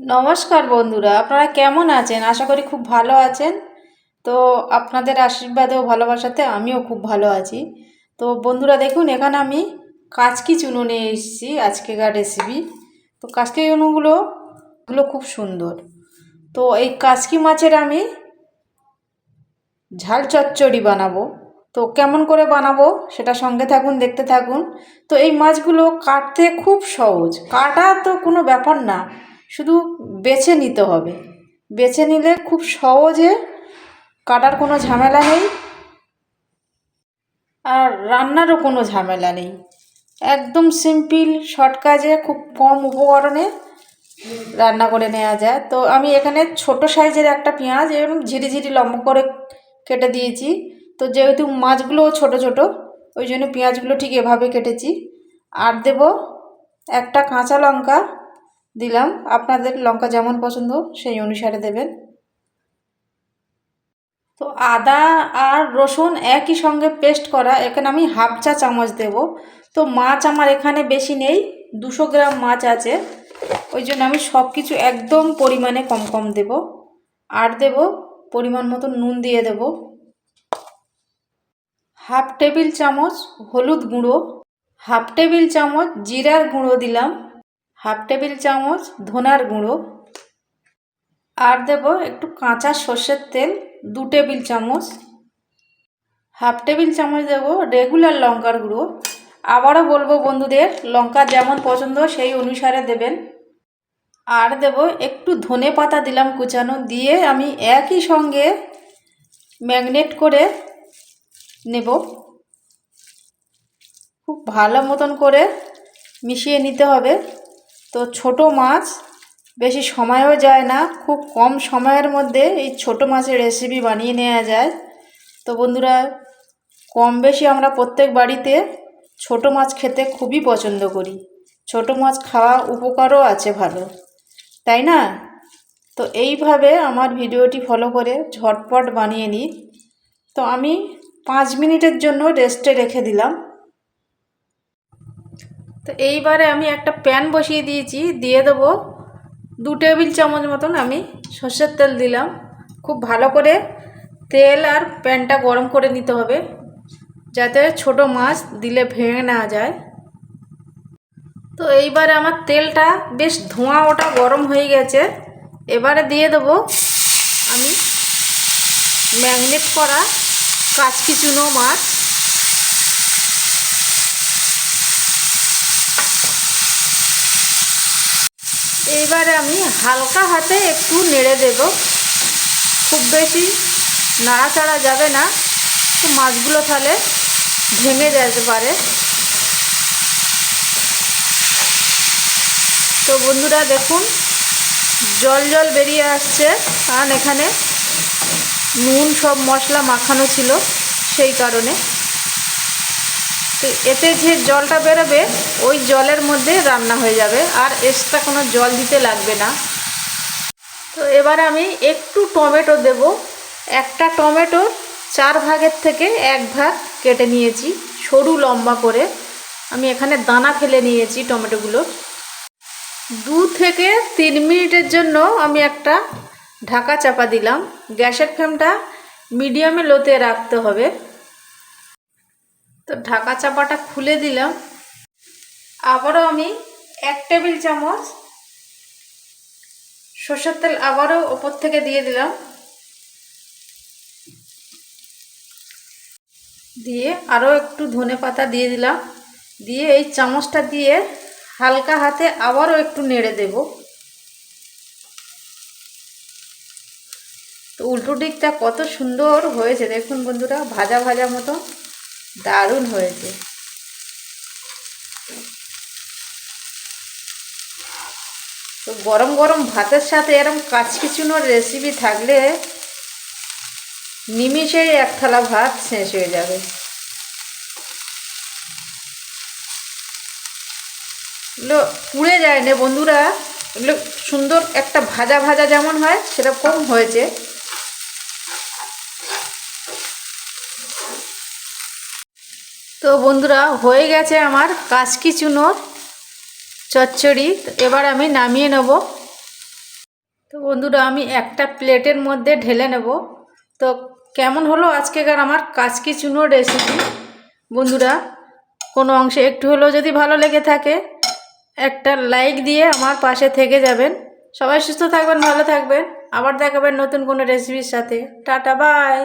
নমস্কার বন্ধুরা, আপনারা কেমন আছেন? আশা করি খুব ভালো আছেন। তো আপনাদের আশীর্বাদে ও ভালোবাসাতে আমিও খুব ভালো আছি। তো বন্ধুরা, দেখুন, এখানে আমি কাচকি চুনো নিয়ে এসেছি আজকেকার রেসিপি তো কাচকি চুনোগুলো এগুলো খুব সুন্দর। তো এই কাচকি মাছের আমি ঝাল চচ্চড়ি বানাবো। তো কেমন করে বানাবো, সেটা সঙ্গে থাকুন, দেখতে থাকুন। তো এই মাছগুলো কাটতে খুব সহজ। কাটা তো কোনো ব্যাপার না শুধু বেছে নিতে হবে। বেছে নিলে খুব সহজে কাটার কোনো ঝামেলা নেই আর রান্নারও কোনো ঝামেলা নেই। একদম সিম্পল শর্ট কাজে খুব কম উপকরণে রান্না করে নেওয়া যায়। তো আমি এখানে ছোট সাইজের একটা পেঁয়াজ এরকম ঝিরি ঝিরি লম্বা করে কেটে দিয়েছি। তো যেহেতু মাছগুলো ছোট ছোট, ওই জন্য পেঁয়াজগুলো ঠিক এভাবে কেটেছি। আর দেব একটা কাঁচা লঙ্কা দিলাম। আপনাদের লঙ্কা যেমন পছন্দ, সেই অনুসারে দেবেন। তো আদা আর রসুন একই সঙ্গে পেস্ট করা, এখানে আমি হাফ চা চামচ দেব। তো মাছ আমার এখানে বেশি নেই, দুশো গ্রাম মাছ আছে। ওই জন্য আমি সব কিছু একদম পরিমাণে কম কম দেব। আর দেব, পরিমাণ মতো নুন দিয়ে দেব। হাফ টেবিল চামচ হলুদ গুঁড়ো, হাফ টেবিল চামচ জিরার গুঁড়ো দিলাম। হাফ টেবিল চামচ ধনার গুঁড়ো। আর দেব একটু কাঁচা সর্ষের তেল, দু টেবিল চামচ। হাফ টেবিল চামচ দেব রেগুলার লঙ্কার গুঁড়ো। আবারও বলব বন্ধুদের, লঙ্কা যেমন পছন্দ সেই অনুসারে দেবেন। আর দেব একটু ধনে পাতা দিলাম কুচানো, দিয়ে আমি একই সঙ্গে ম্যাগনেট করে নেব। খুব ভালো মতন করে মিশিয়ে নিতে হবে। তো ছোট মাছ বেশি সময়ও যায় না, খুব কম সময়ের মধ্যে এই ছোট মাছের রেসিপি বানিয়ে নেওয়া যায়। তো বন্ধুরা, কম বেশি আমরা প্রত্যেক বাড়িতে ছোট মাছ খেতে খুবই পছন্দ করি। ছোট মাছ খাওয়া উপকারও আছে ভালো, তাই না? তো এইভাবে আমার ভিডিওটি ফলো করে ঝটপট বানিয়ে নিই। তো আমি পাঁচ মিনিটের জন্য রেস্টে রেখে দিলাম। তো এইবারে আমি একটা প্যান বসিয়ে দিয়েছি, দিয়ে দেবো দু টেবিল চামচ মতন আমি সর্ষের তেল দিলাম। খুব ভালো করে তেল আর প্যানটা গরম করে নিতে হবে, যাতে ছোট মাছ দিলে ভেঙে না যায়। তো এইবারে আমার তেলটা বেশ ধোঁয়া ওটা গরম হয়ে গেছে। এবারে দিয়ে দেবো আমি ম্যাগনেট করা কাচকি চুনো মাছ। এইবারে আমি হালকা হাতে একটু নেড়ে দেব। খুব বেশি নাড়াচাড়া যাবে না। তো মাছগুলো তাহলে ভেঙে যেতে পারে। তো বন্ধুরা দেখুন, জল জল বেরিয়ে আসছে। কারণ এখানে নুন সব মশলা মাখানো ছিল সেই কারণে। তো এতে যে জলটা বেরোবে, ওই জলের মধ্যে রান্না হয়ে যাবে, আর এক্সট্রা কোনো জল দিতে লাগবে না। তো এবার আমি একটু টমেটো দেব। একটা টমেটো চার ভাগের থেকে এক ভাগ কেটে নিয়েছি, সরু লম্বা করে। আমি এখানে দানা ফেলে নিয়েছি টমেটোগুলো। দু থেকে তিন মিনিটের জন্য আমি একটা ঢাকা চাপা দিলাম। গ্যাসের ফ্লেমটা মিডিয়ামে লোতে রাখতে হবে। তো ঢাকা চাপাটা খুলে দিলাম। আবারও আমি এক টেবিল চামচ সর্ষের তেল আবারও ওপর থেকে দিয়ে দিলাম। দিয়ে আরও একটু ধনে পাতা দিয়ে দিলাম। দিয়ে এই চামচটা দিয়ে হালকা হাতে আবারও একটু নেড়ে দেব। তো উল্টো দিকটা কত সুন্দর হয়েছে, দেখুন বন্ধুরা, ভাজা ভাজা মতো। দারুণ হয়েছে। তো গরম গরম ভাতের সাথে এরম কাচকিচুনোর রেসিপি থাকলে নিমিষেই এক থালা ভাত শেষ হয়ে যাবে। এগুলো পুড়ে যায় না বন্ধুরা। এগুলো সুন্দর একটা ভাজা ভাজা যেমন হয়, সেরকম হয়েছে। তো বন্ধুরা, হয়ে গেছে আমার কাচকি চুনোর চচ্চড়ি। এবার আমি নামিয়ে নেব। তো বন্ধুরা, আমি একটা প্লেটের মধ্যে ঢেলে নেব। তো কেমন হলো আজকেকার আমার কাচকি চুনোর রেসিপি বন্ধুরা, কোনো অংশে একটু হলেও যদি ভালো লেগে থাকে, একটা লাইক দিয়ে আমার পাশে থেকে যাবেন। সবাই সুস্থ থাকবেন, ভালো থাকবেন। আবার দেখাবেন নতুন কোনো রেসিপির সাথে। Tata bye